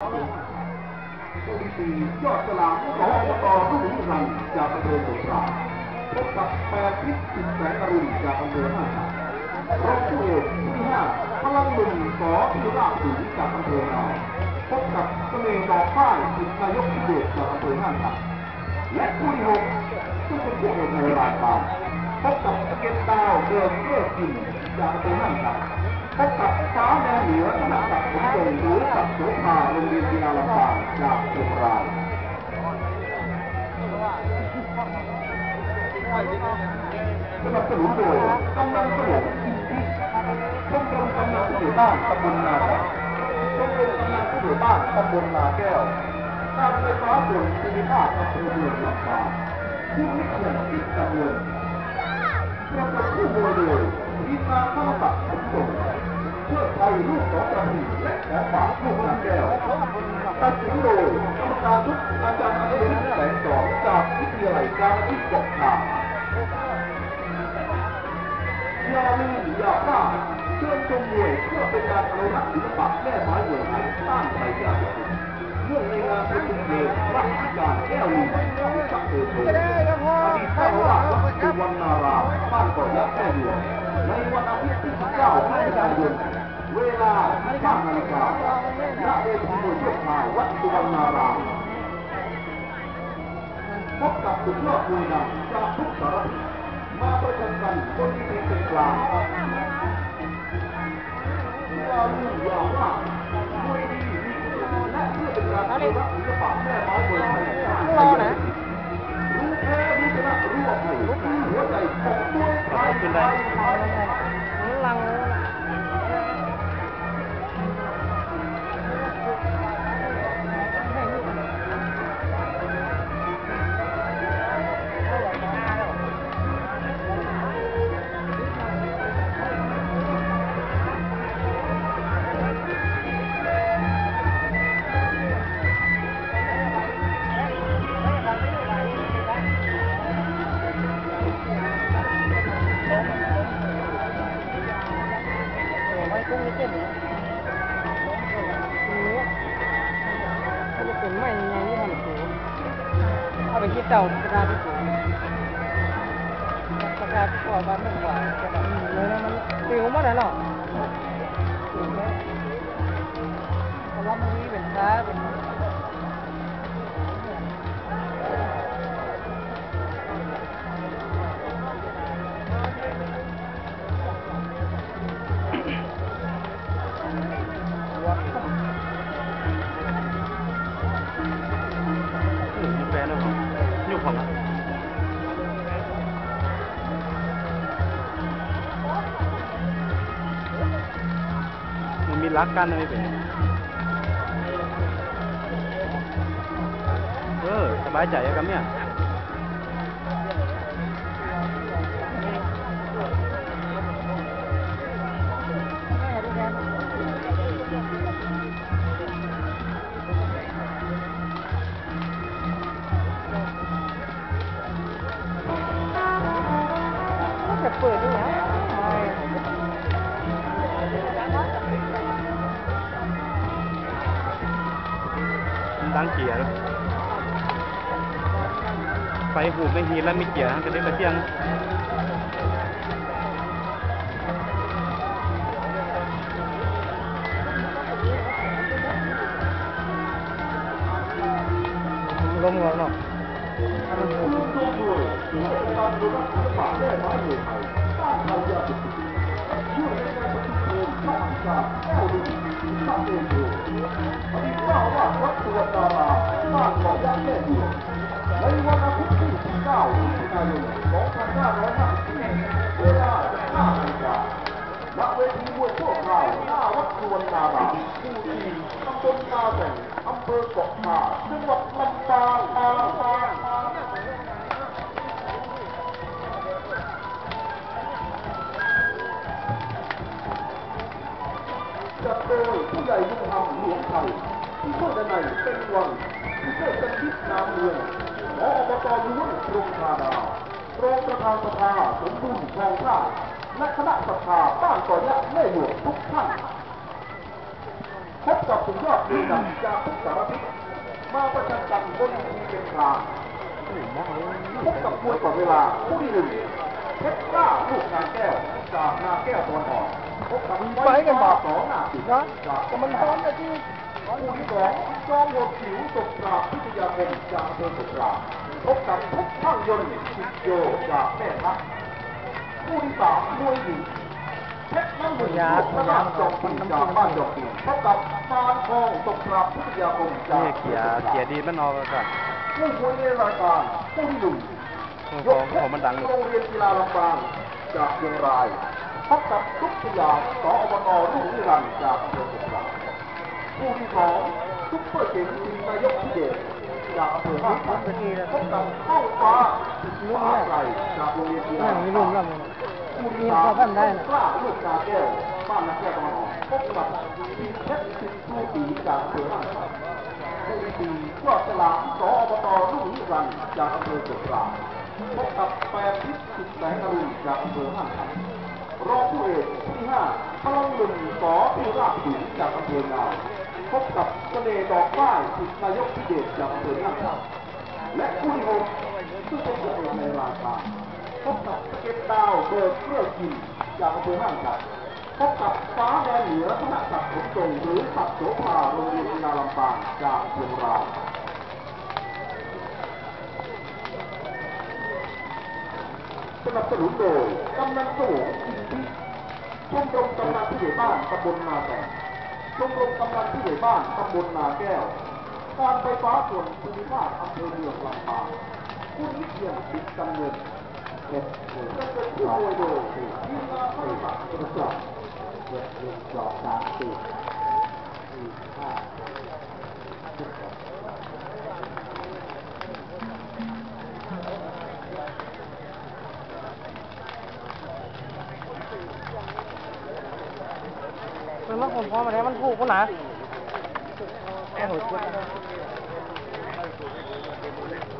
ตัวที่สี่ยอดสลามของอบตรุ่งนิรันจากอำเภอสงขลาพบกับแปดพิษสิบแสงอรุณจากอำเภอห้างฉัดรองผู้เอกที่ห้าพลังหนุ่มสอพิราบสูงจากอำเภอหนาพบกับเสน่ห์ดอกฝ้ายสิทธินายกพิเดชจากอำเภอห้างฉัดและคู่ที่หกซึ่งเป็นผู้เอกในรายการพบกับเกตดาวเดินเลือกกินจากอำเภอห้างฉัดพบกับฟ้าแดงเหนือขนาด งหรือกับโสภาโรงเรียนกีฬาลำปางจากเชียงรายสนับสนุนโดยกำนันสนุนชมรมกำนันผู้ใหญ่บ้านตำบลนาแก้วชมรมกำนันผู้ใหญ่บ้านตำบลนาแก้วการไฟฟ้าส่วนภูมิภาคอำเภอเมืองลำปางผู้วิเชียนคิดจำเงินประกอบผู้บริโภคทีมงานข้าวตัดขนส่ง ยลูกสองประทีและแของฝากลูกนาแก้วตัดสินโดยกรรมการทุกอาจารย์อนุรุณแสงสองจากวิทยาลัยการอาชีพเกาะขาอย่าลืมอย่าพลาดเชิญชมมวยเพื่อเป็นการอนุรักษ์ศิลปะแม่ไม้มวยไทยต้านภัยยาเสพติดเรื่องในงานประชุมเพลงรัชการแก้วลีของชักเตโชอดีตเจ้าอาวาสวัดสุวรรณารามบ้านกาะยักษ์แม่หลวง ในวันอาทิตย์ที่19กันยายนเวลา15นาฬิกาณเวทีมวยชั่วคราววัดสุวรรณารามพบกับสุดยอดมวยดังจากทุกสารทิศมาประชันกันบนเวทีเป็นกลางอย่าลืมอย่าพลาดมวยดีมีคุณภาพและเพื่อเป็นการอนุรักษ์ศิลปะแม่ไม้มวยไทยรอนะรู้แพ้รู้ชนะรู้อภัยคือหัวใจของมวยไทย เอาไปคิดเต่าก็ไดาษที่สูงกระดาศขอบ้านมันกว่ากระแบบเลยนะมันปิวหมดแล้วเนาะปิวแล้วเขารับมันนี่เป็นค้าเป็น มันมีรักกันนะ มันดังเกียร์ไฟหูไม่ฮีแล้วมีเกียร์ก็ได้กระเทียงลมก่อนเนาะเป็นการอนุรักษ์ศิลปะแม่ไม้ยไทยต้านภัยยาเสพติดช่วยในการประชุมเพลงรัชการแก้วลีชักเตโชอดีตเจ้าอาวาดสุวรรณารามบ้านเกาะยักษ์แม่หลวงในวันอาทิตย์ที่19มิถุนายน2554เวลา15นาฬิกาณเวทีมวยชั่วคราวหน้าวัดสุวรรณารามหมู่ที่ตำบลนาแต่งอำเภอเกาะขาจังหวัดลำปาง จัดโดยผู้ใหญ่บุญธรรมหลวงไทยผู้ช่วยด้านในเป็นวังผู้ช่วยกันทิศนามเมืองหมออบตล้วนกรมธาดารองประธานสภาสมบูรณ์ทองท่าและคณะสภาบ้านก่อยะแม่หลวงทุกท่านพบกับสุดยอดมือดังจากทุกสารทิศมาประชันกันบนทีเป็นกลางพบกับมวยก่อนเวลาคู่ที่หนึ่งเพชรกล้า ลูกนาแก้วจากนาแก้วตะวันออกพบกับไปกันบ่สองหน้าสิบนะจากแต่มันร้อนนะที่คู่ที่สองจอมโหดผิวตกปราบพิทยาคมจากอำเภอตกปราบพบกับทุกช่างยนต์สิบโยจากแม่ทัพคู่ที่สามมวยหญิงเพชรน้ำหนึ่งลูกพระราชจอมปีจากบ้านจอมปีพบกับฟานทองตกปราบพิทยาคมจากนี่เกียร์เกียร์ดีมันออกก่อนผู้มวยในรายการผู้ที่หนึ่งของของมันดังเลยโรงเรียนกีฬาลำปาง จากเชียงรายพบกับทุกสยามสอบตรุ่งนิรันดร์จากอำเภอสงขลาผู้ที่สองซุปเปอร์เจ๋งสิงห์นายกพิเดชจากอำเภอห้างฉันพบกับเข้าฟ้าฟ้าไกลจากโรงเรียนกีฬานั่งมีลุมแล้วมึงผู้ที่สามกล้าลูกนาแก้วบ้านนาแก้วตะวันออกพบกับทีมเพชรสิทธิ์ผู้ปีจากอำเภอห้างฉันผู้ที่สี่ยอดฉลามสอบตรุ่งนิรันดร์จากอำเภอสงขลา พบกับแปดทิศสิบแสงอรุณจากอำเภอห้างฉันรองผู้เอกที่ห้าพลังหนึ่งสอที่ราบุรีจากอำเภองาวพบกับเสน่ห์ดอกฝ้ายสิทธนายกพิเดชจากอำเภอห้างฉันและผู้ที่หกซึ่งเป็นตัวเอกในราชาพบกับเก็ตดาวเบิร์เพื่อกินจากอำเภอห้างฉันพบกับฟ้าแดนเหนือธนศักดิ์ขนส่งหรือสัตว์โสภาโรงเรียนกีฬาลำปางจากเชียงราย สนับสนุนโดยกำนันโสงอินทิชมรมกำนันผู้ใหญ่บ้านตำบลนาแตกชมรมกำนันผู้ใหญ่บ้านตำบลนาแก้ว การไฟฟ้าส่วนภูมิภาคอำเภอเมืองลำปางผู้นี้เพียงติดกันเงินเน็ตเงินจะเป็นผู้โดยโดยทีมงานบริษัทบริษัทเจ็ดหนึ่งสองสามสี่ พอมาแล้วมันผูกกูนะแค่หัวชือก